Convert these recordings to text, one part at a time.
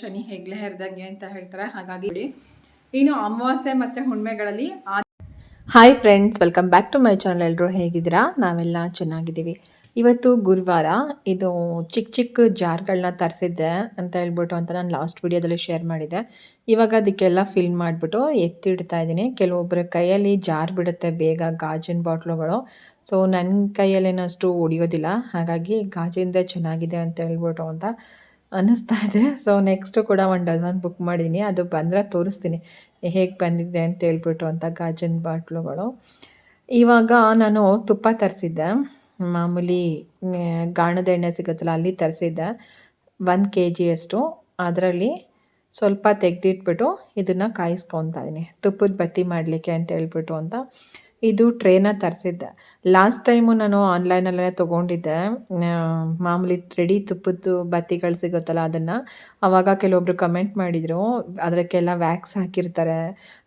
ಶನಿ ಹೆಗ್ಲೆ ಹೆರ್ದಂಗೆ ಅಂತ ಹೇಳ್ತಾರೆ. ಹಾಗಾಗಿ ಇನ್ನು ಅಮಾವಾಸ್ಯೆ ಮತ್ತು ಹುಣ್ಮೆಗಳಲ್ಲಿ hi friends welcome back to my channel ಎಲ್ಲರೂ ಹೇಗಿದ್ದೀರಾ? ನಾವೆಲ್ಲ ಚೆನ್ನಾಗಿದ್ದೀವಿ. ಇವತ್ತು ಗುರುವಾರ ಇದು ಚಿಕ್ಕ ಚಿಕ್ಕ ಜಾರ್ಗಳನ್ನ ತರಿಸಿದ್ದೆ ಅಂತ ಹೇಳ್ಬಿಟ್ಟು ಅಂತ ನಾನು ಲಾಸ್ಟ್ ವಿಡಿಯೋದಲ್ಲಿ ಶೇರ್ ಮಾಡಿದ್ದೆ. ಇವಾಗ ಅದಕ್ಕೆಲ್ಲ ಫಿಲ್ ಮಾಡಿಬಿಟ್ಟು ಎತ್ತಿಡ್ತಾ ಇದ್ದೀನಿ. ಕೆಲವೊಬ್ಬರ ಕೈಯಲ್ಲಿ ಜಾರ್ ಬಿಡುತ್ತೆ ಬೇಗ ಗಾಜಿನ ಬಾಟ್ಲುಗಳು. ಸೊ ನನ್ನ ಕೈಯಲ್ಲೇನಷ್ಟು ಅಷ್ಟು ಹೊಡಿಯೋದಿಲ್ಲ. ಹಾಗಾಗಿ ಗಾಜಿಂದ ಚೆನ್ನಾಗಿದೆ ಅಂತ ಹೇಳ್ಬಿಟ್ಟು ಅಂತ ಅನ್ನಿಸ್ತಾ ಇದೆ. ಸೊ ನೆಕ್ಸ್ಟು ಕೂಡ ಒಂದು ಡಜನ್ ಬುಕ್ ಮಾಡಿದ್ದೀನಿ ಅದು ಬಂದರೆ ತೋರಿಸ್ತೀನಿ. ಹೇಗೆ ಬಂದಿದೆ ಅಂತ ಹೇಳ್ಬಿಟ್ಟು ಅಂತ ಗಾಜಿನ ಬಾಟ್ಲುಗಳು. ಇವಾಗ ನಾನು ತುಪ್ಪ ತರಿಸಿದ್ದೆ. ಮಾಮೂಲಿ ಗಾಣದ ಎಣ್ಣೆ ಸಿಗುತ್ತಲ್ಲ, ಅಲ್ಲಿ ತರಿಸಿದ್ದೆ. ಒಂದು ಕೆ ಜಿಯಷ್ಟು ಅದರಲ್ಲಿ ಸ್ವಲ್ಪ ತೆಗೆದಿಟ್ಬಿಟ್ಟು ಇದನ್ನು ಕಾಯಿಸ್ಕೊತಾ ಇದ್ದೀನಿ ತುಪ್ಪದ ಬತ್ತಿ ಮಾಡಲಿಕ್ಕೆ ಅಂತ ಹೇಳ್ಬಿಟ್ಟು ಅಂತ. ಇದು ಟ್ರೇನ ತರಿಸಿದ್ದೆ. ಲಾಸ್ಟ್ ಟೈಮು ನಾನು ಆನ್ಲೈನಲ್ಲೇ ತೊಗೊಂಡಿದ್ದೆ. ಮಾಮೂಲಿ ರೆಡಿ ತುಪ್ಪದ್ದು ಬತ್ತಿಗಳು ಸಿಗುತ್ತಲ್ಲ ಅದನ್ನು. ಆವಾಗ ಕೆಲವೊಬ್ರು ಕಮೆಂಟ್ ಮಾಡಿದರು ಅದಕ್ಕೆಲ್ಲ ವ್ಯಾಕ್ಸ್ ಹಾಕಿರ್ತಾರೆ.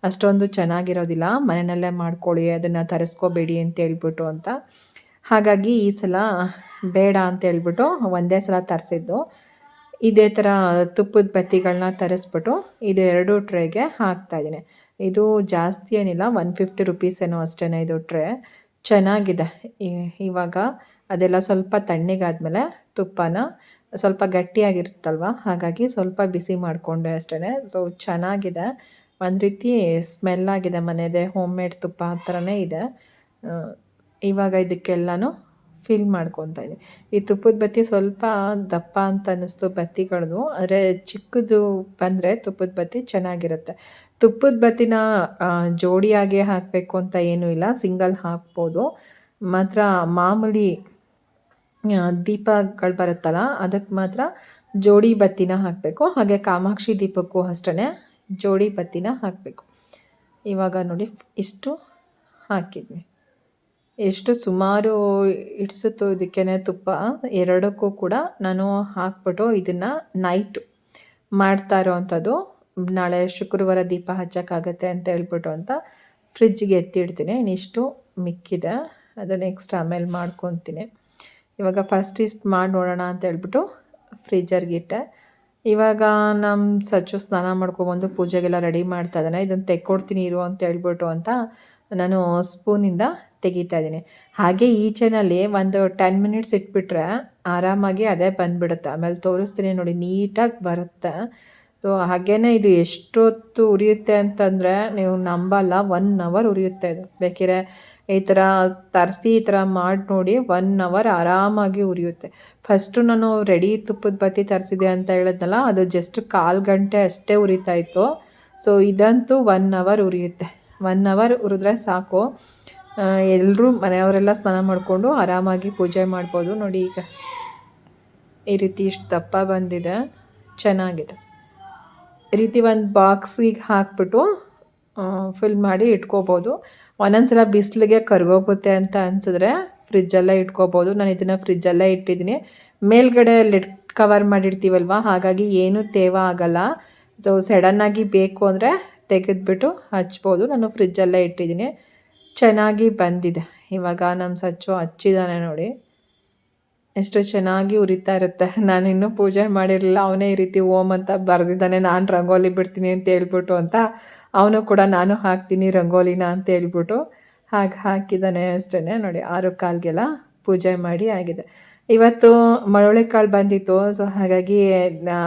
ಅಷ್ಟೊಂದು ಚೆನ್ನಾಗಿರೋದಿಲ್ಲ, ಮನೆಯಲ್ಲೇ ಮಾಡ್ಕೊಳ್ಳಿ, ಅದನ್ನು ತರಿಸ್ಕೋಬೇಡಿ ಅಂತ ಹೇಳ್ಬಿಟ್ಟು ಅಂತ. ಹಾಗಾಗಿ ಈ ಸಲ ಬೇಡ ಅಂತ ಹೇಳ್ಬಿಟ್ಟು ಒಂದೇ ಸಲ ತರಿಸಿದ್ದು. ಇದೇ ಥರ ತುಪ್ಪದ ಬತ್ತಿಗಳನ್ನ ತರಿಸ್ಬಿಟ್ಟು ಇದು ಎರಡು ಟ್ರೇಗೆ ಹಾಕ್ತಾಯಿದ್ದೀನಿ ಇದು ಜಾಸ್ತಿ ಏನಿಲ್ಲ ಒನ್ ಫಿಫ್ಟಿ ರುಪೀಸ್ ಏನೋ ಅಷ್ಟೇ ಇದು ಟ್ರೇ ಚೆನ್ನಾಗಿದೆ. ಇವಾಗ ಅದೆಲ್ಲ ಸ್ವಲ್ಪ ತಣ್ಣಗಾದ್ಮೇಲೆ ತುಪ್ಪನ ಸ್ವಲ್ಪ ಗಟ್ಟಿಯಾಗಿರುತ್ತಲ್ವ? ಹಾಗಾಗಿ ಸ್ವಲ್ಪ ಬಿಸಿ ಮಾಡಿಕೊಂಡೆ ಅಷ್ಟೇ ಸೊ ಚೆನ್ನಾಗಿದೆ. ಒಂದು ರೀತಿ ಸ್ಮೆಲ್ ಆಗಿದೆ ಮನೆಯದೇ. ಹೋಮ್ ಮೇಡ್ ತುಪ್ಪ ಆ ಥರನೇ ಇದೆ. ಇವಾಗ ಇದಕ್ಕೆಲ್ಲನೂ ಫಿಲ್ ಮಾಡ್ಕೊತಾ ಇದ್ದೀನಿ. ಈ ತುಪ್ಪದ ಬತ್ತಿ ಸ್ವಲ್ಪ ದಪ್ಪ ಅಂತ ಅನ್ನಿಸ್ತು ಬತ್ತಿಗಳದು. ಆದರೆ ಚಿಕ್ಕದು ಬಂದರೆ ತುಪ್ಪದ ಬತ್ತಿ ಚೆನ್ನಾಗಿರುತ್ತೆ. ತುಪ್ಪದ ಬತ್ತಿನ ಜೋಡಿಯಾಗೆ ಹಾಕಬೇಕು ಅಂತ ಏನೂ ಇಲ್ಲ. ಸಿಂಗಲ್ ಹಾಕ್ಬೋದು. ಮಾತ್ರ ಮಾಮೂಲಿ ದೀಪಗಳು ಬರುತ್ತಲ್ಲ ಅದಕ್ಕೆ ಮಾತ್ರ ಜೋಡಿ ಬತ್ತಿನ ಹಾಕಬೇಕು. ಹಾಗೆ ಕಾಮಾಕ್ಷಿ ದೀಪಕ್ಕೂ ಅಷ್ಟೇ ಜೋಡಿ ಬತ್ತಿನ ಹಾಕಬೇಕು. ಇವಾಗ ನೋಡಿ, ಇಷ್ಟು ಹಾಕಿದ್ವಿ. ಎಷ್ಟು ಸುಮಾರು ಇಡ್ಸುತ್ತೋ ಇದಕ್ಕೇ ತುಪ್ಪ. ಎರಡಕ್ಕೂ ಕೂಡ ನಾನು ಹಾಕ್ಬಿಟ್ಟು ಇದನ್ನು ನೈಟ್ ಮಾಡ್ತಾ ಇರೋವಂಥದ್ದು. ನಾಳೆ ಶುಕ್ರವಾರ ದೀಪ ಹಚ್ಚೋಕ್ಕಾಗತ್ತೆ ಅಂತ ಹೇಳ್ಬಿಟ್ಟು ಅಂತ ಫ್ರಿಜ್ಜಿಗೆ ಎತ್ತಿಡ್ತೀನಿ. ಇನ್ನಿಷ್ಟು ಮಿಕ್ಕಿದೆ. ಅದನ್ನು ನೆಕ್ಸ್ಟ್ ಆಮೇಲೆ ಮಾಡ್ಕೊತೀನಿ. ಇವಾಗ ಫಸ್ಟ್ ಇಷ್ಟು ಮಾಡಿ ನೋಡೋಣ ಅಂತ ಹೇಳ್ಬಿಟ್ಟು ಇಟ್ಟೆ. ಇವಾಗ ನಮ್ಮ ಸಚ್ಚು ಸ್ನಾನ ಮಾಡ್ಕೊಬಂದು ಪೂಜೆಗೆಲ್ಲ ರೆಡಿ ಮಾಡ್ತಾ ಇದ್ದಾನೆ. ಇದನ್ನು ತೆಕ್ಕೊಡ್ತೀನಿ ಇರು ಅಂತ ಹೇಳ್ಬಿಟ್ಟು ಅಂತ ನಾನು ಸ್ಪೂನಿಂದ ತೆಗಿತಾ ಇದ್ದೀನಿ. ಹಾಗೆ ಈಚೆನಲ್ಲಿ ಒಂದು ಟೆನ್ ಮಿನಿಟ್ಸ್ ಇಟ್ಬಿಟ್ರೆ ಆರಾಮಾಗಿ ಅದೇ ಬಂದುಬಿಡುತ್ತೆ. ಆಮೇಲೆ ತೋರಿಸ್ತೀನಿ ನೋಡಿ, ನೀಟಾಗಿ ಬರುತ್ತೆ. ಸೊ ಹಾಗೇ ಇದು ಎಷ್ಟೊತ್ತು ಉರಿಯುತ್ತೆ ಅಂತಂದರೆ ನೀವು ನಂಬಲ್ಲ ಒನ್ ಅವರ್ ಉರಿಯುತ್ತೆ ಇದು. ಬೇಕಿದ್ರೆ ಈ ಥರ ತರಿಸಿ ಈ ಥರ ಮಾಡಿ ನೋಡಿ ಒನ್ ಅವರ್ ಆರಾಮಾಗಿ ಉರಿಯುತ್ತೆ. ಫಸ್ಟು ನಾನು ರೆಡಿ ತುಪ್ಪದ ಬತ್ತಿ ತರಿಸಿದೆ ಅಂತ ಹೇಳಿದ್ನಲ್ಲ, ಅದು ಜಸ್ಟ್ ಕಾಲು ಗಂಟೆ ಅಷ್ಟೇ ಉರಿತಾ ಇತ್ತು. ಸೊ ಇದಂತೂ ಒನ್ ಅವರ್ ಉರಿಯುತ್ತೆ. ಒನ್ ಅವರ್ ಉರಿದ್ರೆ ಸಾಕು. ಎಲ್ಲರೂ ಮನೆಯವರೆಲ್ಲ ಸ್ನಾನ ಮಾಡಿಕೊಂಡು ಆರಾಮಾಗಿ ಪೂಜೆ ಮಾಡ್ಬೋದು ನೋಡಿ ಈಗ. ಈ ರೀತಿ ಇಷ್ಟು ದಪ್ಪ ಬಂದಿದೆ. ಚೆನ್ನಾಗಿದೆ. ರೀತಿ ಒಂದು ಬಾಕ್ಸಿಗೆ ಹಾಕ್ಬಿಟ್ಟು ಫಿಲ್ ಮಾಡಿ ಇಟ್ಕೋಬೋದು. ಒಂದೊಂದ್ಸಲ ಬಿಸಿಲಿಗೆ ಕರ್ಗೋಗುತ್ತೆ ಅಂತ ಅನಿಸಿದ್ರೆ ಫ್ರಿಜ್ಜಲ್ಲೇ ಇಟ್ಕೋಬೋದು. ನಾನು ಇದನ್ನು ಫ್ರಿಜ್ಜಲ್ಲೇ ಇಟ್ಟಿದ್ದೀನಿ. ಮೇಲ್ಗಡೆ ಲಿಡ್ ಕವರ್ ಮಾಡಿರ್ತೀವಲ್ವ, ಹಾಗಾಗಿ ಏನೂ ತೇವ ಆಗಲ್ಲ. ಸೊ ಸಡನ್ನಾಗಿ ಬೇಕು ಅಂದರೆ ತೆಗೆದ್ಬಿಟ್ಟು ಹಚ್ಬೋದು. ನಾನು ಫ್ರಿಜ್ಜಲ್ಲೇ ಇಟ್ಟಿದ್ದೀನಿ. ಚೆನ್ನಾಗಿ ಬಂದಿದೆ. ಇವಾಗ ನಮ್ಮ ಸಚ್ಚು ಹಚ್ಚಿದ್ದಾನೆ ನೋಡಿ. ಎಷ್ಟು ಚೆನ್ನಾಗಿ ಉರಿತಾ ಇರುತ್ತೆ. ನಾನು ಇನ್ನೂ ಪೂಜೆ ಮಾಡಿರಲಿಲ್ಲ. ಅವನೇ ಈ ರೀತಿ ಓಮ್ ಅಂತ ಬರೆದಿದ್ದಾನೆ. ನಾನು ರಂಗೋಲಿ ಬಿಡ್ತೀನಿ ಅಂತ ಹೇಳ್ಬಿಟ್ಟು ಅಂತ ಅವನು ಕೂಡ ನಾನು ಹಾಕ್ತೀನಿ ರಂಗೋಲಿನ ಅಂತ ಹೇಳ್ಬಿಟ್ಟು ಹಾಗೆ ಹಾಕಿದ್ದಾನೆ ಅಷ್ಟೇ ನೋಡಿ, ಆರು ಕಾಲ್ಗೆಲ್ಲ ಪೂಜೆ ಮಾಡಿ ಆಗಿದೆ. ಇವತ್ತು ಮರುಳೆ ಕಾಳು ಬಂದಿತ್ತು. ಸೊ ಹಾಗಾಗಿ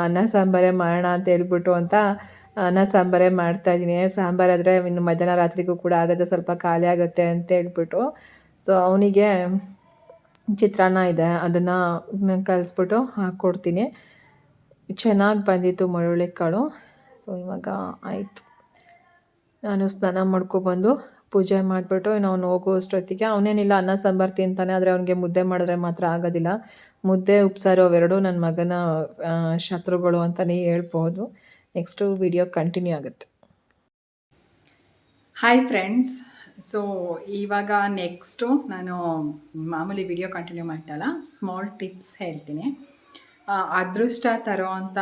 ಅನ್ನ ಸಾಂಬಾರೇ ಮಾಡೋಣ ಅಂತ ಹೇಳ್ಬಿಟ್ಟು ಅಂತ ಅನ್ನ ಸಾಂಬಾರೇ ಮಾಡ್ತಾಯಿದ್ದೀನಿ ಸಾಂಬಾರಾದರೆ ಇನ್ನು ಮಧ್ಯಾಹ್ನ ರಾತ್ರಿಗೂ ಕೂಡ ಆಗುತ್ತೆ ಸ್ವಲ್ಪ ಖಾಲಿ ಆಗುತ್ತೆ ಅಂತ ಹೇಳ್ಬಿಟ್ಟು. ಸೊ ಅವನಿಗೆ ಚಿತ್ರಾನ್ನ ಇದೆ, ಅದನ್ನು ಕಲಿಸ್ಬಿಟ್ಟು ಹಾಕ್ಕೊಡ್ತೀನಿ ಚೆನ್ನಾಗಿ ಬಂದಿತ್ತು ಮರುಳೆ ಕಾಳು ಸೊ ಇವಾಗ ಆಯಿತು. ನಾನು ಸ್ನಾನ ಮಾಡ್ಕೊಬಂದು ಪೂಜೆ ಮಾಡಿಬಿಟ್ಟು ಅವ್ನು ಹೋಗೋ ಅಷ್ಟೊತ್ತಿಗೆ, ಅವನೇನಿಲ್ಲ, ಅನ್ನ ಸಾಂಬಾರು ತಿಂತಾನೆ, ಆದರೆ ಅವನಿಗೆ ಮುದ್ದೆ ಮಾಡಿದ್ರೆ ಮಾತ್ರ ಆಗೋದಿಲ್ಲ. ಮುದ್ದೆ, ಉಪ್ಸಾರು ಅವೆರಡು ನನ್ನ ಮಗನ ಶತ್ರುಗಳು ಅಂತಲೇ ಹೇಳ್ಬೋದು ನೆಕ್ಸ್ಟು ವಿಡಿಯೋ ಕಂಟಿನ್ಯೂ ಆಗುತ್ತೆ. ಹಾಯ್ ಫ್ರೆಂಡ್ಸ್ ಸೊ ಇವಾಗ ನೆಕ್ಸ್ಟು ನಾನು ಮಾಮೂಲಿ ವಿಡಿಯೋ ಕಂಟಿನ್ಯೂ ಮಾಡ್ತಲ್ಲ ಸ್ಮಾಲ್ ಟಿಪ್ಸ್ ಹೇಳ್ತೀನಿ. ಅದೃಷ್ಟ ತರೋ ಅಂಥ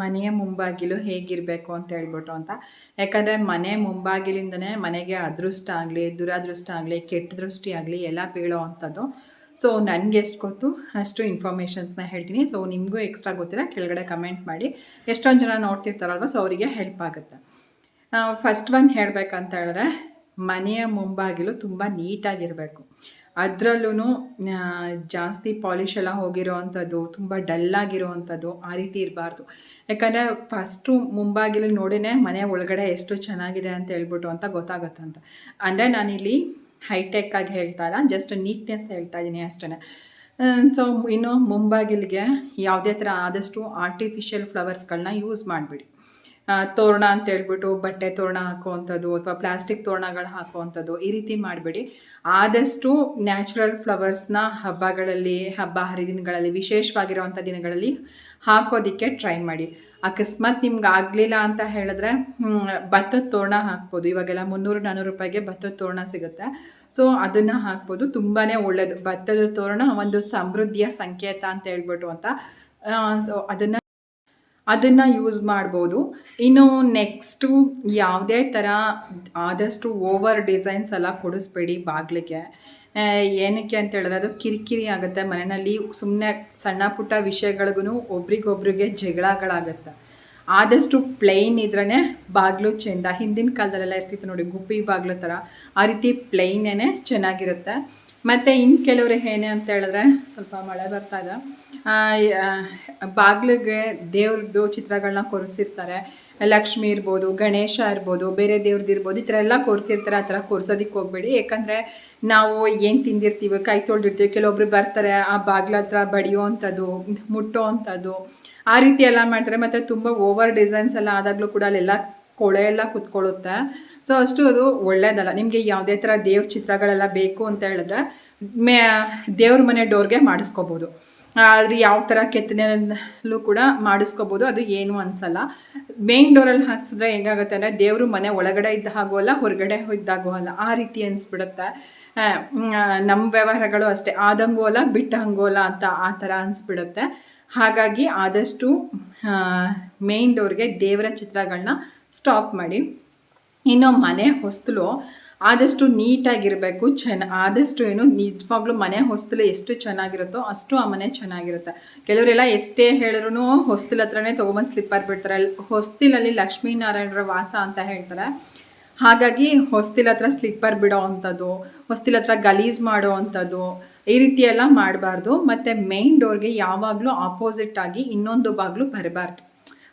ಮನೆಯ ಮುಂಬಾಗಿಲು ಹೇಗಿರಬೇಕು ಅಂತ ಹೇಳ್ಬಿಟ್ಟು ಅಂತ. ಯಾಕಂದರೆ ಮನೆ ಮುಂಬಾಗಿಲಿಂದನೇ ಮನೆಗೆ ಅದೃಷ್ಟ ಆಗಲಿ, ದುರದೃಷ್ಟ ಆಗಲಿ, ಕೆಟ್ಟ ದೃಷ್ಟಿ ಆಗಲಿ ಎಲ್ಲ ಬೀಳೋ ಅಂಥದ್ದು. ಸೊ ನನಗೆ ಎಷ್ಟು ಗೊತ್ತು? ಅಷ್ಟು ಇನ್ಫಾರ್ಮೇಷನ್ಸ್ನ ಹೇಳ್ತೀನಿ. ಸೊ ನಿಮಗೂ ಎಕ್ಸ್ಟ್ರಾ ಗೊತ್ತಿಲ್ಲ ಕೆಳಗಡೆ ಕಮೆಂಟ್ ಮಾಡಿ. ಎಷ್ಟೊಂದು ಜನ ನೋಡ್ತಿರ್ತಾರಲ್ವ ಸೊ ಅವರಿಗೆ ಹೆಲ್ಪ್ ಆಗುತ್ತೆ. ಫಸ್ಟ್ ಒನ್ ಹೇಳಬೇಕಂತ ಹೇಳಿದ್ರೆ ಮನೆಯ ಮುಂಬಾಗಿಲು ತುಂಬ ನೀಟಾಗಿರಬೇಕು. ಅದರಲ್ಲೂ ಜಾಸ್ತಿ ಪಾಲಿಶ್ ಎಲ್ಲ ಹೋಗಿರೋ ಅಂಥದ್ದು ತುಂಬ ಡಲ್ಲಾಗಿರೋ ಅಂಥದ್ದು ಆ ರೀತಿ ಇರಬಾರ್ದು. ಯಾಕಂದರೆ ಫಸ್ಟು ಮುಂಬಾಗಿಲು ನೋಡಿನೇ ಮನೆ ಒಳಗಡೆ ಎಷ್ಟು ಚೆನ್ನಾಗಿದೆ ಅಂತ ಹೇಳ್ಬಿಟ್ಟು ಅಂತ ಗೊತ್ತಾಗುತ್ತೆ ಅಂತ ಅಂದರೆ ನಾನಿಲ್ಲಿ ಆಗಿ ಹೇಳ್ತಾ ಇಲ್ಲ ಜಸ್ಟ್ ನೀಟ್ನೆಸ್ ಹೇಳ್ತಾ ಇದ್ದೀನಿ ಅಷ್ಟೇ ಸೊ ಇನ್ನು ಮುಂಬಾಗಿಲಿಗೆ ಯಾವುದೇ ಥರ ಆದಷ್ಟು ಆರ್ಟಿಫಿಷಿಯಲ್ ಫ್ಲವರ್ಸ್ಗಳನ್ನ ಯೂಸ್ ಮಾಡಿಬಿಡಿ. ತೋರಣ ಅಂತ ಹೇಳ್ಬಿಟ್ಟು ಬಟ್ಟೆ ತೋರಣ ಹಾಕುವಂಥದ್ದು ಅಥವಾ ಪ್ಲಾಸ್ಟಿಕ್ ತೋರಣಗಳು ಹಾಕುವಂಥದ್ದು ಈ ರೀತಿ ಮಾಡಬೇಡಿ. ಆದಷ್ಟು ನ್ಯಾಚುರಲ್ ಫ್ಲವರ್ಸ್ನ ಹಬ್ಬಗಳಲ್ಲಿ, ಹಬ್ಬ ಹರಿದಿನಗಳಲ್ಲಿ, ವಿಶೇಷವಾಗಿರುವಂಥ ದಿನಗಳಲ್ಲಿ ಹಾಕೋದಕ್ಕೆ ಟ್ರೈ ಮಾಡಿ. ಅಕಸ್ಮಾತ್ ನಿಮ್ಗೆ ಆಗಲಿಲ್ಲ ಅಂತ ಹೇಳಿದ್ರೆ ಭತ್ತದ ತೋರಣ ಹಾಕ್ಬೋದು. ಇವಾಗೆಲ್ಲ ಮುನ್ನೂರು ನಾನ್ನೂರು ರೂಪಾಯಿಗೆ ಭತ್ತದ ತೋರಣ ಸಿಗುತ್ತೆ. ಸೊ, ಅದನ್ನು ಹಾಕ್ಬೋದು. ತುಂಬಾ ಒಳ್ಳೆಯದು ಭತ್ತದ ತೋರಣ ಒಂದು ಸಮೃದ್ಧಿಯ ಸಂಕೇತ ಅಂತ ಹೇಳ್ಬಿಟ್ಟು ಅಂತ ಅದನ್ನು ಅದನ್ನು ಯೂಸ್ ಮಾಡ್ಬೋದು. ಇನ್ನು ನೆಕ್ಸ್ಟು ಯಾವುದೇ ಥರ ಆದಷ್ಟು ಓವರ್ ಡಿಸೈನ್ಸ್ ಎಲ್ಲ ಕೊಡಿಸ್ಬೇಡಿ ಬಾಗಿಲಿಗೆ. ಏನಕ್ಕೆ ಅಂತ ಹೇಳಿದ್ರೆ ಅದು ಕಿರಿಕಿರಿ ಆಗುತ್ತೆ. ಮನೆಯಲ್ಲಿ ಸುಮ್ಮನೆ ಸಣ್ಣ ಪುಟ್ಟ ವಿಷಯಗಳಿಗೂ ಒಬ್ರಿಗೊಬ್ರಿಗೆ ಜಗಳಗಳಾಗುತ್ತೆ. ಆದಷ್ಟು ಪ್ಲೈನ್ ಇದ್ರೇ ಬಾಗಿಲು ಚೆಂದ. ಹಿಂದಿನ ಕಾಲದಲ್ಲೆಲ್ಲ ಇರ್ತಿತ್ತು ನೋಡಿ ಗುಬ್ಬಿ ಬಾಗಿಲು ಥರ ಆ ರೀತಿ ಪ್ಲೈನೇ ಚೆನ್ನಾಗಿರುತ್ತೆ. ಮತ್ತು ಇನ್ನು ಕೆಲವರು ಏನೇ ಅಂತ ಹೇಳಿದ್ರೆ ಸ್ವಲ್ಪ ಮಳೆ ಬರ್ತಾ ಇದೆ. ಬಾಗಿಲಿಗೆ ದೇವ್ರದ್ದು ಚಿತ್ರಗಳನ್ನ ಕೊರಿಸಿರ್ತಾರೆ. ಲಕ್ಷ್ಮಿ ಇರ್ಬೋದು, ಗಣೇಶ ಇರ್ಬೋದು, ಬೇರೆ ದೇವ್ರದ್ದು ಇರ್ಬೋದು, ಈ ಥರ ಎಲ್ಲ ಕೊರಿಸಿರ್ತಾರೆ, ಆ ಥರ ಕೊರ್ಸೋದಕ್ಕೆ ಹೋಗಬೇಡಿ. ಯಾಕಂದರೆ ನಾವು ಏನು ತಿಂದಿರ್ತೀವಿ, ಕೈ ತೊಳೆದಿರ್ತೀವಿ, ಕೆಲವೊಬ್ರು ಬರ್ತಾರೆ, ಆ ಬಾಗ್ಲ ಹತ್ರ ಬಡಿಯೋ ಅಂಥದ್ದು, ಮುಟ್ಟೋ ಅಂಥದ್ದು, ಆ ರೀತಿ ಎಲ್ಲ ಮಾಡ್ತಾರೆ. ಮತ್ತು ತುಂಬ ಓವರ್ ಡಿಸೈನ್ಸ್ ಎಲ್ಲ ಆದಾಗಲೂ ಕೂಡ ಅಲ್ಲೆಲ್ಲ ಕೊಳೆ ಎಲ್ಲ ಕುತ್ಕೊಳ್ಳುತ್ತೆ. ಸೊ ಅಷ್ಟು ಅದು ಒಳ್ಳೇದಲ್ಲ. ನಿಮಗೆ ಯಾವುದೇ ಥರ ದೇವ್ರ ಚಿತ್ರಗಳೆಲ್ಲ ಬೇಕು ಅಂತ ಹೇಳಿದ್ರೆ, ಮೇ, ದೇವ್ರ ಮನೆ ಡೋರ್ಗೆ ಮಾಡಿಸ್ಕೋಬೋದು. ಆದರೆ ಯಾವ ಥರ ಕೆತ್ತನೆಯಲ್ಲೂ ಕೂಡ ಮಾಡಿಸ್ಕೋಬೋದು. ಅದು ಏನು ಅನಿಸಲ್ಲ. ಮೇನ್ ಡೋರಲ್ಲಿ ಹಾಕ್ಸಿದ್ರೆ ಹೆಂಗಾಗುತ್ತೆ ಅಂದರೆ, ದೇವರು ಮನೆ ಒಳಗಡೆ ಇದ್ದ ಹಾಗೂ ಅಲ್ಲ, ಹೊರಗಡೆ ಇದ್ದಾಗೂ ಅಲ್ಲ, ಆ ರೀತಿ ಅನಿಸ್ಬಿಡುತ್ತೆ. ನಮ್ಮ ವ್ಯವಹಾರಗಳು ಅಷ್ಟೇ. ಆದಂಗೂ ಅಲ್ಲ ಬಿಟ್ಟಂಗೂ ಅಲ್ಲ ಅಂತ ಆ ಥರ ಅನಿಸ್ಬಿಡುತ್ತೆ. ಹಾಗಾಗಿ ಆದಷ್ಟು ಮೇನ್ ಡೋರ್ಗೆ ದೇವರ ಚಿತ್ರಗಳನ್ನ ಸ್ಟಾಪ್ ಮಾಡಿ. ಇನ್ನು ಮನೆ ಹೊಸ್ತಲು ಆದಷ್ಟು ನೀಟಾಗಿರಬೇಕು, ಚೆನ್ನ, ಆದಷ್ಟು ಏನು ನಿಜವಾಗ್ಲೂ ಮನೆ ಹೊಸ್ತಲು ಎಷ್ಟು ಚೆನ್ನಾಗಿರುತ್ತೋ ಅಷ್ಟು ಆ ಮನೆ ಚೆನ್ನಾಗಿರುತ್ತೆ. ಕೆಲವರೆಲ್ಲ ಎಷ್ಟೇ ಹೇಳಿದ್ರು ಹೊಸ್ತಲ ಹತ್ರನೇ ತೊಗೊಂಬಂದು ಸ್ಲಿಪ್ಪರ್ ಬಿಡ್ತಾರೆ. ಅಲ್ಲಿ ಹೊಸ್ತಿಲಲ್ಲಿ ಲಕ್ಷ್ಮೀನಾರಾಯಣರ ವಾಸ ಅಂತ ಹೇಳ್ತಾರೆ. ಹಾಗಾಗಿ ಹೊಸ್ತಿಲ ಹತ್ರ ಸ್ಲಿಪ್ಪರ್ ಬಿಡೋ ಅಂಥದ್ದು, ಹೊಸ್ತಿಲ ಹತ್ರ ಗಲೀಜು ಮಾಡೋ ಅಂಥದ್ದು ಈ ರೀತಿ ಎಲ್ಲ ಮಾಡಬಾರ್ದು. ಮತ್ತು ಮೇನ್ ಡೋರ್ಗೆ ಯಾವಾಗಲೂ ಆಪೋಸಿಟ್ ಆಗಿ ಇನ್ನೊಂದು ಬಾಗಿಲು ಬರಬಾರ್ದು.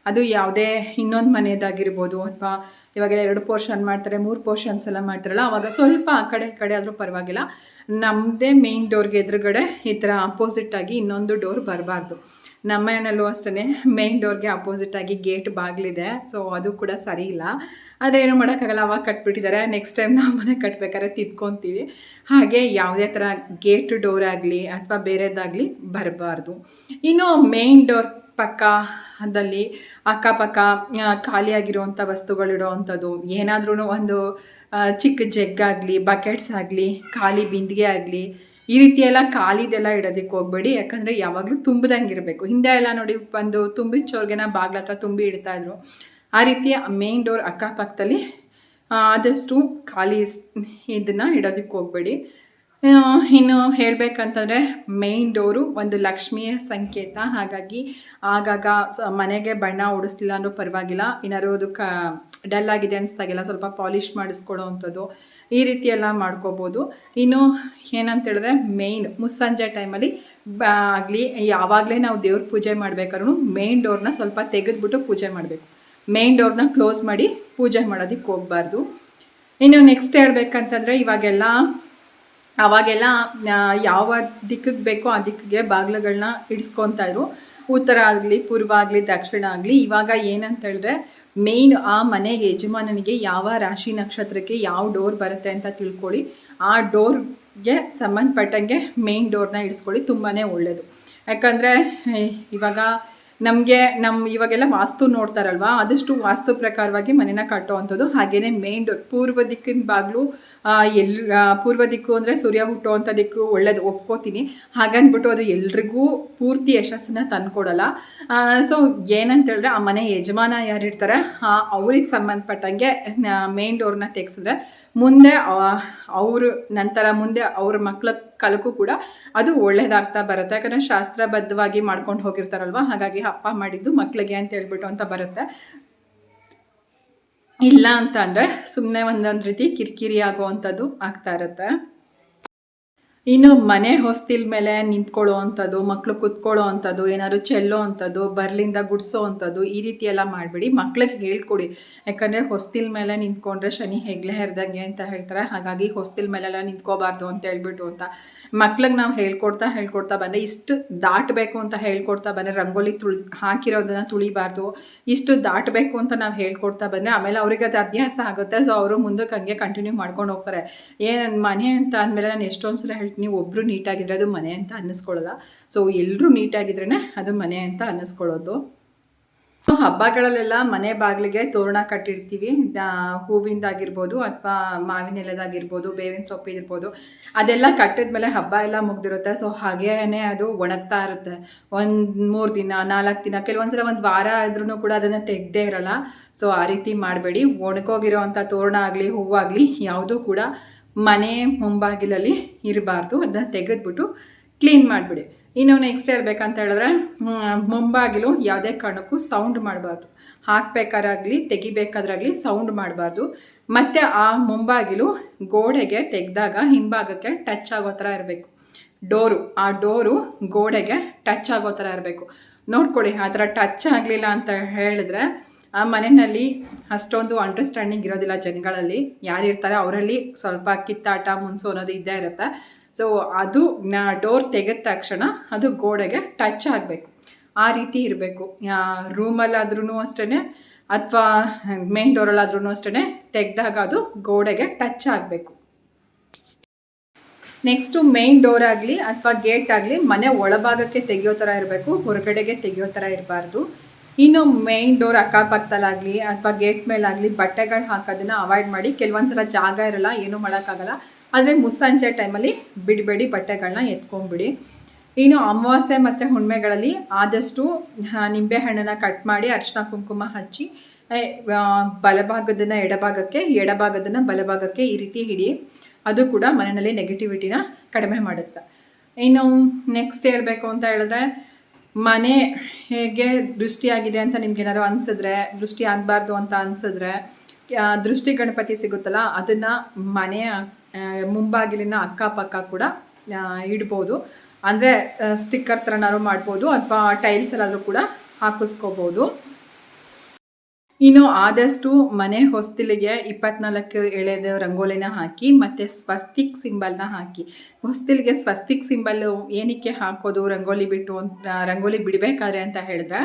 ಅದು ಯಾವುದೇ ಇನ್ನೊಂದು ಮನೆಯದಾಗಿರ್ಬೋದು ಅಥವಾ ಇವಾಗೆಲ್ಲ ಎರಡು ಪೋರ್ಷನ್ ಮಾಡ್ತಾರೆ, ಮೂರು ಪೋರ್ಷನ್ಸ್ ಎಲ್ಲ ಮಾಡ್ತಾರಲ್ಲ, ಅವಾಗ ಸ್ವಲ್ಪ ಆ ಕಡೆ, ಈ ಕಡೆ ಆದರೂ ಪರವಾಗಿಲ್ಲ. ನಮ್ಮದೇ ಮೇನ್ ಡೋರ್ಗೆ ಎದುರುಗಡೆ ಈ ಥರ ಆಪೋಸಿಟ್ ಆಗಿ ಇನ್ನೊಂದು ಡೋರ್ ಬರಬಾರ್ದು. ನಮ್ಮ ಮನೆಯಲ್ಲೂ ಅಷ್ಟೇ ಮೇನ್ ಡೋರ್ಗೆ ಅಪೋಸಿಟ್ ಆಗಿ ಗೇಟ್ ಬಾಗಿಲಿದೆ. ಸೊ ಅದು ಕೂಡ ಸರಿ ಇಲ್ಲ. ಆದರೆ ಏನು ಮಾಡೋಕ್ಕಾಗಲ್ಲ, ಅವಾಗ ಕಟ್ಬಿಟ್ಟಿದ್ದಾರೆ. ನೆಕ್ಸ್ಟ್ ಟೈಮ್ ನಾವು ಮನೆ ಕಟ್ಬೇಕಾದ್ರೆ ತಿದ್ಕೊತೀವಿ. ಹಾಗೆ ಯಾವುದೇ ಥರ ಗೇಟ್ ಡೋರ್ ಆಗಲಿ ಅಥವಾ ಬೇರೆದಾಗಲಿ ಬರಬಾರ್ದು. ಇನ್ನು ಮೇನ್ ಡೋರ್ ಪಕ್ಕದಲ್ಲಿ ಅಕ್ಕಪಕ್ಕ ಖಾಲಿಯಾಗಿರುವಂಥ ವಸ್ತುಗಳಿಡೋ ಅಂಥದ್ದು ಏನಾದ್ರೂ ಒಂದು ಚಿಕ್ಕ ಚಿಕ್ಕ ಜಗ್ಗಾಗಲಿ ಬಕೆಟ್ಸ್ ಆಗಲಿ, ಖಾಲಿ ಬಿಂದಿಗೆ ಆಗಲಿ ಈ ರೀತಿ ಎಲ್ಲ ಖಾಲಿದೆಲ್ಲ ಇಡೋದಕ್ಕೆ ಹೋಗ್ಬೇಡಿ. ಯಾಕಂದರೆ ಯಾವಾಗಲೂ ತುಂಬಿದಂಗೆ ಇರಬೇಕು ಹಿಂದೆ ಎಲ್ಲ ನೋಡಿ ಒಂದು ತುಂಬಿ ಚೋರ್ಗೆನ ಬಾಗ್ಲ ಹತ್ರ ತುಂಬಿ ಇಡ್ತಾ ಇದ್ರು. ಆ ರೀತಿ ಮೇನ್ ಡೋರ್ ಅಕ್ಕಪಕ್ಕದಲ್ಲಿ ಆದಷ್ಟು ಖಾಲಿ ಇದನ್ನು ಇಡೋದಕ್ಕೆ ಹೋಗಬೇಡಿ. ಇನ್ನು ಹೇಳಬೇಕಂತಂದರೆ ಮೇನ್ ಡೋರು ಒಂದು ಲಕ್ಷ್ಮಿಯ ಸಂಕೇತ. ಹಾಗಾಗಿ ಆಗಾಗ ಮನೆಗೆ ಬಣ್ಣ ಓಡಿಸ್ತಿಲ್ಲ ಅಂದ್ರೂ ಪರವಾಗಿಲ್ಲ. ಏನಾದ್ರು ಅದು ಕ ಡಲ್ ಆಗಿದೆ ಅನಿಸ್ದಾಗೆಲ್ಲ ಸ್ವಲ್ಪ ಪಾಲಿಷ್ ಮಾಡಿಸ್ಕೊಡೋ ಅಂಥದ್ದು ಈ ರೀತಿ ಎಲ್ಲ ಮಾಡ್ಕೋಬೋದು. ಇನ್ನು ಏನಂತ ಹೇಳಿದ್ರೆ ಮೇಯ್ನ್ ಮುಸ್ಸಂಜೆ ಟೈಮಲ್ಲಿ ಆಗಲಿ ಯಾವಾಗಲೇ ನಾವು ದೇವ್ರ ಪೂಜೆ ಮಾಡಬೇಕಾದ್ರೂ ಮೇನ್ ಡೋರ್ನ ಸ್ವಲ್ಪ ತೆಗೆದ್ಬಿಟ್ಟು ಪೂಜೆ ಮಾಡಬೇಕು. ಮೇನ್ ಡೋರ್ನ ಕ್ಲೋಸ್ ಮಾಡಿ ಪೂಜೆ ಮಾಡೋದಕ್ಕೆ ಹೋಗಬಾರ್ದು. ಇನ್ನು ನೆಕ್ಸ್ಟ್ ಹೇಳ್ಬೇಕಂತಂದರೆ ಇವಾಗೆಲ್ಲ ಅವಾಗೆಲ್ಲ ಯಾವ ದಿಕ್ಕಿಗೆ ಬೇಕೋ ಆ ದಿಕ್ಕಿಗೆ ಬಾಗಿಲುಗಳನ್ನ ಇಡಿಸ್ಕೊತಾ ಇದ್ರು. ಉತ್ತರ ಆಗಲಿ, ಪೂರ್ವ ಆಗಲಿ, ದಕ್ಷಿಣ ಆಗಲಿ, ಇವಾಗ ಏನಂತ ಹೇಳಿದ್ರೆ ಮೇಯ್ನ್ ಆ ಮನೆ ಯಜಮಾನನಿಗೆ ಯಾವ ರಾಶಿ ನಕ್ಷತ್ರಕ್ಕೆ ಯಾವ ಡೋರ್ ಬರುತ್ತೆ ಅಂತ ತಿಳ್ಕೊಳ್ಳಿ. ಆ ಡೋರ್ಗೆ ಸಂಬಂಧಪಟ್ಟಂಗೆ ಮೇಯ್ನ್ ಡೋರ್ನ ಇಡಿಸ್ಕೊಳ್ಳಿ ತುಂಬಾ ಒಳ್ಳೆಯದು ಯಾಕಂದರೆ ಇವಾಗ ನಮಗೆ ನಮ್ಮ ಇವಾಗೆಲ್ಲ ವಾಸ್ತು ನೋಡ್ತಾರಲ್ವಾ? ಆದಷ್ಟು ವಾಸ್ತು ಪ್ರಕಾರವಾಗಿ ಮನೆನ ಕಟ್ಟುವಂಥದ್ದು. ಹಾಗೆಯೇ ಮೇನ್ ಡೋರ್ ಪೂರ್ವ ದಿಕ್ಕಿನ ಬಾಗಿಲು ಎಲ್ ಪೂರ್ವ ದಿಕ್ಕು ಅಂದರೆ ಸೂರ್ಯ ಹುಟ್ಟುವಂಥ ದಿಕ್ಕು ಒಳ್ಳೇದು ಒಪ್ಕೋತೀನಿ. ಹಾಗನ್ಬಿಟ್ಟು ಅದು ಎಲ್ರಿಗೂ ಪೂರ್ತಿ ಯಶಸ್ಸನ್ನ ತಂದ್ಕೊಡಲ್ಲ. ಸೊ ಏನಂತ ಹೇಳಿದ್ರೆ ಆ ಮನೆ ಯಜಮಾನ ಯಾರಿರ್ತಾರೆ ಅವ್ರಿಗೆ ಸಂಬಂಧಪಟ್ಟಂಗೆ ಮೇನ್ ಡೋರ್ನ ತೆಗೆಸಿದ್ರೆ ಮುಂದೆ ಅವರು ನಂತರ ಮುಂದೆ ಅವ್ರ ಮಕ್ಳ ಕಾಲಕ್ಕೂ ಕೂಡ ಅದು ಒಳ್ಳೇದಾಗ್ತಾ ಬರುತ್ತೆ. ಯಾಕಂದರೆ ಶಾಸ್ತ್ರಬದ್ಧವಾಗಿ ಮಾಡ್ಕೊಂಡು ಹೋಗಿರ್ತಾರಲ್ವ? ಹಾಗಾಗಿ ಅಪ್ಪ ಮಾಡಿದ್ದು ಮಕ್ಕಳಿಗೆ ಅಂತ ಹೇಳ್ಬಿಟ್ಟು ಅಂತ ಬರುತ್ತೆ. ಇಲ್ಲ ಅಂತ ಅಂದರೆ ಸುಮ್ಮನೆ ಒಂದೊಂದು ರೀತಿ ಕಿರಿಕಿರಿ ಆಗುವಂಥದ್ದು ಆಗ್ತಾ ಇರುತ್ತೆ. ಇನ್ನು ಮನೆ ಹೊಸ್ತಿಲ್ ಮೇಲೆ ನಿಂತ್ಕೊಳ್ಳೋ ಅಂಥದ್ದು ಮಕ್ಕಳು ಕುತ್ಕೊಳ್ಳೋ ಅಂಥದ್ದು, ಏನಾದ್ರು ಚೆಲ್ಲೋ ಅಂಥದ್ದು, ಬರ್ಲಿಂದ ಗುಡಿಸೋ ಅಂಥದ್ದು, ಈ ರೀತಿ ಎಲ್ಲ ಮಾಡಬೇಡಿ. ಮಕ್ಳಿಗೆ ಹೇಳ್ಕೊಡಿ. ಯಾಕಂದರೆ ಹೊಸ್ತಿಲ್ ಮೇಲೆ ನಿಂತ್ಕೊಂಡ್ರೆ ಶನಿ ಹೆಗ್ಲೆ ಹೆರ್ದಂಗೆ ಅಂತ ಹೇಳ್ತಾರೆ. ಹಾಗಾಗಿ ಹೊಸ್ತಿಲ್ ಮೇಲೆಲ್ಲ ನಿಂತ್ಕೋಬಾರ್ದು ಅಂತ ಹೇಳ್ಬಿಟ್ಟು ಅಂತ. ಮಕ್ಳಿಗೆ ನಾವು ಹೇಳ್ಕೊಡ್ತಾ ಹೇಳ್ಕೊಡ್ತಾ ಬಂದರೆ ಇಷ್ಟು ದಾಟಬೇಕು ಅಂತ ಹೇಳ್ಕೊಡ್ತಾ ಬಂದರೆ ರಂಗೋಲಿ ತುಳಿ ಹಾಕಿರೋದನ್ನು ತುಳಿಬಾರ್ದು. ಇಷ್ಟು ದಾಟಬೇಕು ಅಂತ ನಾವು ಹೇಳ್ಕೊಡ್ತಾ ಬಂದರೆ ಆಮೇಲೆ ಅವ್ರಿಗೆ ಅದು ಅಭ್ಯಾಸ ಆಗುತ್ತೆ. ಸೊ ಅವರು ಮುಂದಕ್ಕೆ ಹಂಗೆ ಕಂಟಿನ್ಯೂ ಮಾಡ್ಕೊಂಡು ಹೋಗ್ತಾರೆ. ಏನು ಮನೆ ಅಂತ ಅಂದಮೇಲೆ ನಾನು ಎಷ್ಟೊಂದು ಸಲ ಹೇಳ್ತೀನಿ ಒಬ್ಬರು ನೀಟಾಗಿದ್ರೆ ಅದು ಮನೆ ಅಂತ ಅನ್ನಿಸ್ಕೊಳ್ಳಲ್ಲ ಸೊ ಎಲ್ಲರೂ ನೀಟಾಗಿದ್ರೇ ಅದು ಮನೆ ಅಂತ ಅನ್ನಿಸ್ಕೊಳ್ಳೋದು. ಹಬ್ಬಗಳಲ್ಲೆಲ್ಲ ಮನೆ ಬಾಗಿಲಿಗೆ ತೋರಣ ಕಟ್ಟಿರ್ತೀವಿ. ಹೂವಿಂದಾಗಿರ್ಬೋದು ಅಥವಾ ಮಾವಿನ ಎಲೆದಾಗಿರ್ಬೋದು, ಬೇವಿನ ಸೊಪ್ಪಿದಿರ್ಬೋದು ಅದೆಲ್ಲ ಕಟ್ಟಿದ್ಮೇಲೆ ಹಬ್ಬ ಎಲ್ಲ ಮುಗ್ದಿರುತ್ತೆ. ಸೊ ಹಾಗೇನೆ ಅದು ಒಣಗ್ತಾ ಇರುತ್ತೆ. ಒಂದು ಮೂರು ದಿನ, ನಾಲ್ಕು ದಿನ, ಕೆಲವೊಂದ್ಸಲ ಒಂದು ವಾರ ಆದ್ರೂ ಕೂಡ ಅದನ್ನು ತೆಗ್ದೇ ಇರಲ್ಲ. ಸೊ ಆ ರೀತಿ ಮಾಡಬೇಡಿ. ಒಣಗೋಗಿರೋ ಅಂಥ ತೋರಣ ಆಗಲಿ ಹೂವಾಗಲಿ ಯಾವುದೂ ಕೂಡ ಮನೆ ಮುಂಬಾಗಿಲಲ್ಲಿ ಇರಬಾರ್ದು. ಅದನ್ನ ತೆಗೆದ್ಬಿಟ್ಟು ಕ್ಲೀನ್ ಮಾಡಿಬಿಡಿ. ಇನ್ನು ನೆಕ್ಸ್ಟ್ ಹೇಳ್ಬೇಕಂತ ಹೇಳಿದ್ರೆ ಮುಂಬಾಗಿಲು ಯಾವುದೇ ಕಾರಣಕ್ಕೂ ಸೌಂಡ್ ಮಾಡಬಾರ್ದು. ಹಾಕ್ಬೇಕಾದ್ರಾಗಲಿ, ತೆಗಿಬೇಕಾದ್ರಾಗಲಿ ಸೌಂಡ್ ಮಾಡಬಾರ್ದು. ಮತ್ತು ಆ ಮುಂಬಾಗಿಲು ಗೋಡೆಗೆ ತೆಗೆದಾಗ ಹಿಂಭಾಗಕ್ಕೆ ಟಚ್ ಆಗೋ ಥರ ಇರಬೇಕು. ಡೋರು, ಆ ಡೋರು ಗೋಡೆಗೆ ಟಚ್ ಆಗೋ ಥರ ಇರಬೇಕು. ನೋಡ್ಕೊಳ್ಳಿ, ಆ ಥರ ಟಚ್ ಆಗಲಿಲ್ಲ ಅಂತ ಹೇಳಿದ್ರೆ, ಆ ಮನೆಯಲ್ಲಿ ಅಷ್ಟೊಂದು ಅಂಡರ್ಸ್ಟ್ಯಾಂಡಿಂಗ್ ಇರೋದಿಲ್ಲ ಜನಗಳಲ್ಲಿ. ಯಾರಿರ್ತಾರೆ, ಅವರಲ್ಲಿ ಸ್ವಲ್ಪ ಕಿತ್ತಾಟ, ಮುನ್ಸು ಅನ್ನೋದು ಇದ್ದೇ ಇರುತ್ತೆ. ಸೊ ಅದು ಡೋರ್ ತೆಗೆದ ತಕ್ಷಣ ಅದು ಗೋಡೆಗೆ ಟಚ್ ಆಗಬೇಕು. ಆ ರೀತಿ ಇರಬೇಕು. ರೂಮಲ್ಲಾದ್ರೂ ಅಷ್ಟೇ ಅಥವಾ ಮೇನ್ ಡೋರಲ್ಲಾದ್ರೂ ಅಷ್ಟೇ ತೆಗೆದಾಗ ಅದು ಗೋಡೆಗೆ ಟಚ್ ಆಗಬೇಕು. ನೆಕ್ಸ್ಟು ಮೇನ್ ಡೋರ್ ಆಗಲಿ ಅಥವಾ ಗೇಟ್ ಆಗಲಿ ಮನೆ ಒಳಭಾಗಕ್ಕೆ ತೆಗಿಯೋ ಥರ ಇರಬೇಕು, ಹೊರಗಡೆಗೆ ತೆಗಿಯೋ ಥರ ಇರಬಾರ್ದು. ಇನ್ನು ಮೇನ್ ಡೋರ್ ಅಕ್ಕಪಕ್ಕದಲ್ಲಾಗಲಿ ಅಥವಾ ಗೇಟ್ ಮೇಲಾಗಲಿ ಬಟ್ಟೆಗಳು ಹಾಕೋದನ್ನ ಅವಾಯ್ಡ್ ಮಾಡಿ. ಕೆಲವೊಂದ್ಸಲ ಜಾಗ ಇರಲ್ಲ, ಏನೂ ಮಾಡೋಕ್ಕಾಗಲ್ಲ. ಆದರೆ ಮುಸ್ಸಂಜೆ ಟೈಮಲ್ಲಿ ಬಿಡಬೇಡಿ ಬಟ್ಟೆಗಳನ್ನ ಎತ್ಕೊಂಡ್ಬಿಡಿ. ಇನ್ನು ಅಮಾವಾಸ್ಯೆ ಮತ್ತು ಹುಣ್ಮೆಗಳಲ್ಲಿ ಆದಷ್ಟು ನಿಂಬೆ ಹಣ್ಣನ್ನು ಕಟ್ ಮಾಡಿ ಅರ್ಶಿನ ಕುಂಕುಮ ಹಚ್ಚಿ ಬಲಭಾಗದನ್ನು ಎಡಭಾಗಕ್ಕೆ, ಎಡಭಾಗದನ್ನು ಬಲಭಾಗಕ್ಕೆ ಈ ರೀತಿ ಹಿಡಿ, ಅದು ಕೂಡ ಮನೆಯಲ್ಲಿ ನೆಗೆಟಿವಿಟಿನ ಕಡಿಮೆ ಮಾಡುತ್ತೆ. ಇನ್ನು ನೆಕ್ಸ್ಟ್ ಹೇಳಬೇಕು ಅಂತ ಹೇಳಿದ್ರೆ, ಮನೆ ಹೇಗೆ ದೃಷ್ಟಿಯಾಗಿದೆ ಅಂತ ನಿಮ್ಗೇನಾದ್ರು ಅನಿಸಿದ್ರೆ, ದೃಷ್ಟಿ ಆಗಬಾರ್ದು ಅಂತ ಅನಿಸಿದ್ರೆ ದೃಷ್ಟಿ ಗಣಪತಿ ಸಿಗುತ್ತಲ್ಲ, ಅದನ್ನು ಮನೆಯ ಮುಂಬಾಗಿಲಿನ ಅಕ್ಕಪಕ್ಕ ಕೂಡ ಇಡ್ಬೋದು. ಅಂದರೆ ಸ್ಟಿಕ್ಕರ್ ಥರನಾದ್ರು ಮಾಡ್ಬೋದು ಅಥವಾ ಟೈಲ್ಸ್ ಎಲ್ಲಾದರೂ ಕೂಡ ಹಾಕಿಸ್ಕೋಬೋದು. ಇನ್ನು ಆದಷ್ಟು ಮನೆ ಹೊಸ್ತಿಲಿಗೆ ಇಪ್ಪತ್ನಾಲ್ಕು ಎಳೆದ ರಂಗೋಲಿನ ಹಾಕಿ, ಮತ್ತು ಸ್ವಸ್ತಿಕ್ ಸಿಂಬಲ್ನ ಹಾಕಿ. ಹೊಸ್ತಿಲಿಗೆ ಸ್ವಸ್ತಿಕ್ ಸಿಂಬಲ್ ಏನಕ್ಕೆ ಹಾಕೋದು, ರಂಗೋಲಿ ಬಿಟ್ಟು ರಂಗೋಲಿ ಬಿಡಬೇಕಾದ್ರೆ ಅಂತ ಹೇಳಿದ್ರೆ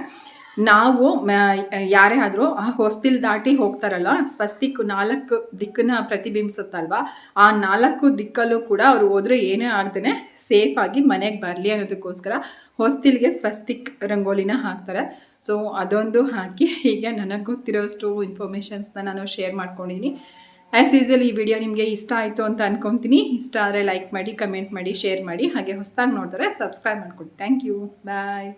ನಾವು ಯಾರೇ ಆದರೂ, ಆ ಹೊಸ್ತಿಲ್ ದಾಟಿ ಹೋಗ್ತಾರಲ್ಲ, ಸ್ವಸ್ತಿಕ್ ನಾಲ್ಕು ದಿಕ್ಕನ್ನ ಪ್ರತಿಬಿಂಬಿಸುತ್ತಲ್ವ, ಆ ನಾಲ್ಕು ದಿಕ್ಕಲ್ಲೂ ಕೂಡ ಅವರು ಹೋದ್ರೆ ಏನೇ ಆಗ್ದೇ ಸೇಫಾಗಿ ಮನೆಗೆ ಬರಲಿ ಅನ್ನೋದಕ್ಕೋಸ್ಕರ ಹೊಸ್ತಿಲ್ಗೆ ಸ್ವಸ್ತಿಕ್ ರಂಗೋಲಿನ ಹಾಕ್ತಾರೆ. ಸೊ ಅದೊಂದು ಹಾಕಿ, ಹೀಗೆ ನನಗೆ ಗೊತ್ತಿರೋಷ್ಟು ಇನ್ಫಾರ್ಮೇಷನ್ಸ್ನ ನಾನು ಶೇರ್ ಮಾಡ್ಕೊಂಡಿದ್ದೀನಿ ಆ್ಯಸ್ ಯೂಸ್ವಲ್ ಈ ವಿಡಿಯೋ ನಿಮಗೆ ಇಷ್ಟ ಆಯಿತು ಅಂತ ಅನ್ಕೊತೀನಿ. ಇಷ್ಟ ಆದರೆ ಲೈಕ್ ಮಾಡಿ ಕಮೆಂಟ್ ಮಾಡಿ ಶೇರ್ ಮಾಡಿ, ಹಾಗೆ ಹೊಸದಾಗಿ ನೋಡಿದ್ರೆ ಸಬ್ಸ್ಕ್ರೈಬ್ ಮಾಡ್ಕೊಡಿ. Thank you bye